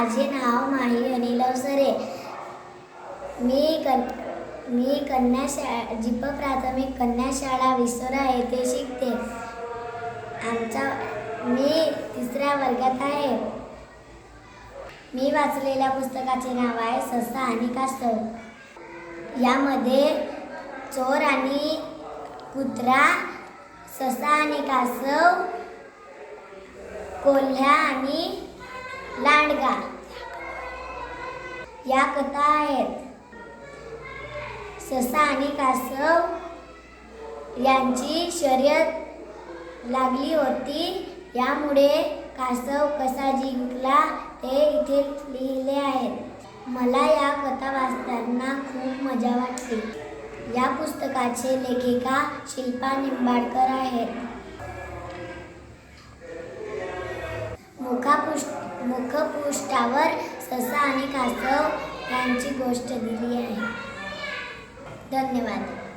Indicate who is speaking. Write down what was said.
Speaker 1: माझे नाव माही अनिल अवसरे मी कन मी कन्या शा जिप प्राथमिक कन्या शाळा विसोरा येथे शिकते. आमचा मी तिसऱ्या वर्गात आहे. मी वाचलेल्या पुस्तकाचे नाव आहे ससा आणि कासव. यामध्ये चोर आणि कुत्रा ससा आणि कासव कोल्ह्या आणि लांडगा या कथा आहेत. ससा आणि कासव यांची शर्यत लागली होती. यामुळे कासव कसा जिंकला ते इथे लिहिले आहेत. मला या कथा वाचताना खूप मजा वाटते या पुस्तकाचे लेखिका शिल्पा निंबाडकर आहेत. मुखापृष्ठ मुखपृष्ठावर ससा आणि कासव यांची गोष्ट दिली आहे. धन्यवाद.